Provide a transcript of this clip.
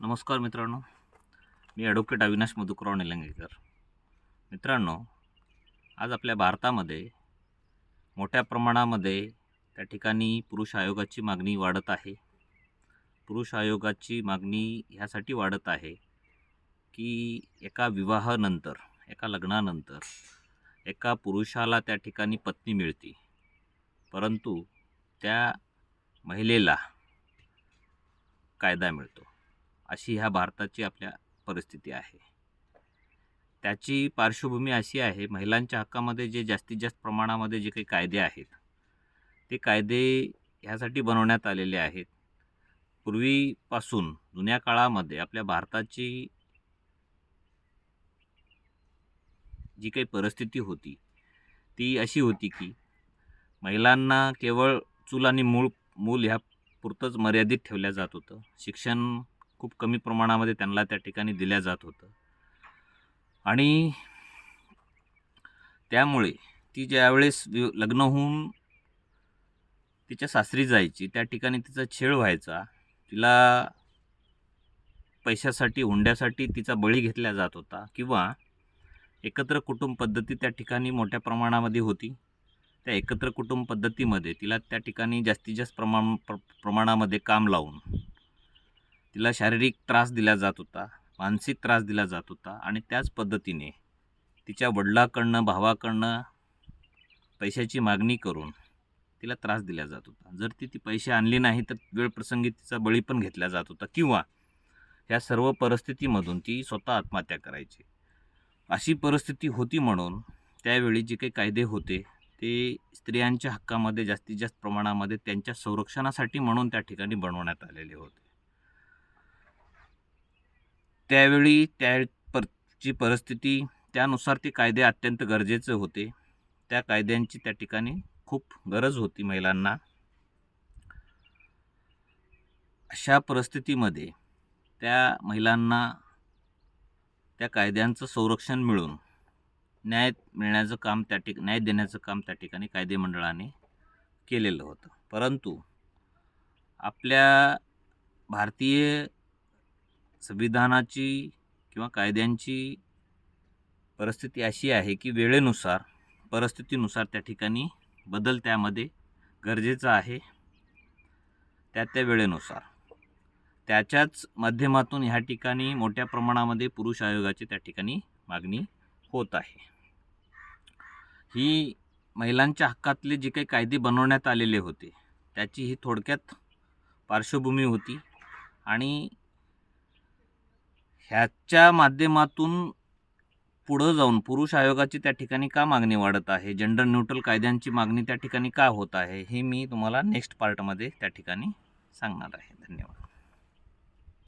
नमस्कार मित्रांनो. मी ॲडव्होकेट अविनाश मधुकराव निलंगेकर. मित्रांनो आज आपल्या भारतामध्ये मोठ्या प्रमाणामध्ये त्या ठिकाणी पुरुष आयोगाची मागणी वाढत आहे. पुरुष आयोगाची मागणी ह्यासाठी वाढत आहे की एका विवाहानंतर एका लग्नानंतर एका पुरुषाला त्या ठिकाणी पत्नी मिळते. परंतु त्या महिलेला कायदा मिळतो. अशी ह्या भारताची आपल्या परिस्थिती आहे. त्याची पार्श्वभूमी अशी आहे महिलांच्या हक्कामध्ये जे जास्तीत जास्त प्रमाणामध्ये जे काही कायदे आहेत ते कायदे ह्यासाठी बनवण्यात आलेले आहेत. पूर्वीपासून जुन्या काळामध्ये आपल्या भारताची जी काही परिस्थिती होती ती अशी होती की महिलांना केवळ चूल आणि मूळ मूल ह्या पुरतंच मर्यादित ठेवल्या जात होतं. शिक्षण खूप कमी प्रमाणामध्ये त्यांना त्या ठिकाणी दिल्या जात होतं. आणि त्यामुळे ती ज्यावेळेस लग्न होऊन तिच्या सासरी जायची त्या ठिकाणी तिचा छेड व्हायचा तिला पैशासाठी हुंड्यासाठी तिचा बळी घेतला जात होता किंवा एकत्र कुटुंब पद्धती त्या ठिकाणी मोठ्या प्रमाणामध्ये होती. त्या एकत्र कुटुंब पद्धतीमध्ये तिला त्या ठिकाणी जास्तीत जास्त प्रमाण प्र प्रमाणामध्ये काम लावून तिला शारीरिक त्रास दिला जात होता मानसिक त्रास दिला जात होता आणि त्याच पद्धतीने तिच्या वडिलाकडनं भावाकडनं पैशाची मागणी करून तिला त्रास दिला जात होता. जर ती ती पैसे आणली नाही तर वेळप्रसंगी तिचा बळी पण घेतला जात होता किंवा ह्या सर्व परिस्थितीमधून ती स्वतः आत्महत्या करायची. अशी परिस्थिती होती म्हणून त्यावेळी जे काही कायदे होते ते स्त्रियांच्या हक्कामध्ये जास्तीत जास्त प्रमाणामध्ये त्यांच्या संरक्षणासाठी म्हणून त्या ठिकाणी बनवण्यात आलेले होते. त्यावेळी त्या परची परिस्थिती त्यानुसार ते कायदे अत्यंत गरजेचे होते. त्या कायद्यांची त्या ठिकाणी खूप गरज होती महिलांना. अशा परिस्थितीमध्ये त्या महिलांना त्या कायद्यांचं संरक्षण मिळून न्याय मिळण्याचं काम त्या ठिक न्याय देण्याचं काम त्या ठिकाणी कायदे मंडळाने केलेलं होतं. परंतु आपल्या भारतीय संविधानाची किंवा कायद्यांची परिस्थिती अशी आहे की वेळेनुसार परिस्थितीनुसार त्या ठिकाणी बदल त्यामध्ये गरजेचा आहे. त्या त्या वेळेनुसार. त्याच्याच माध्यमातून ह्या ठिकाणी मोठ्या प्रमाणामध्ये पुरुष आयोगाची त्या ठिकाणी मागणी होत आहे. ही महिलांच्या हक्कातले जे काही कायदे बनवण्यात आलेले होते त्याची ही थोडक्यात पार्श्वभूमी होती आणि ह्याच्या माध्यमातून पुढं जाऊन पुरुष आयोगाची त्या ठिकाणी का मागणी वाढत आहे? जेंडर न्यूट्रल कायद्यांची मागणी त्या ठिकाणी का होत आहे? हे मी तुम्हाला नेक्स्ट पार्टमध्ये त्या ठिकाणी सांगणार आहे. धन्यवाद.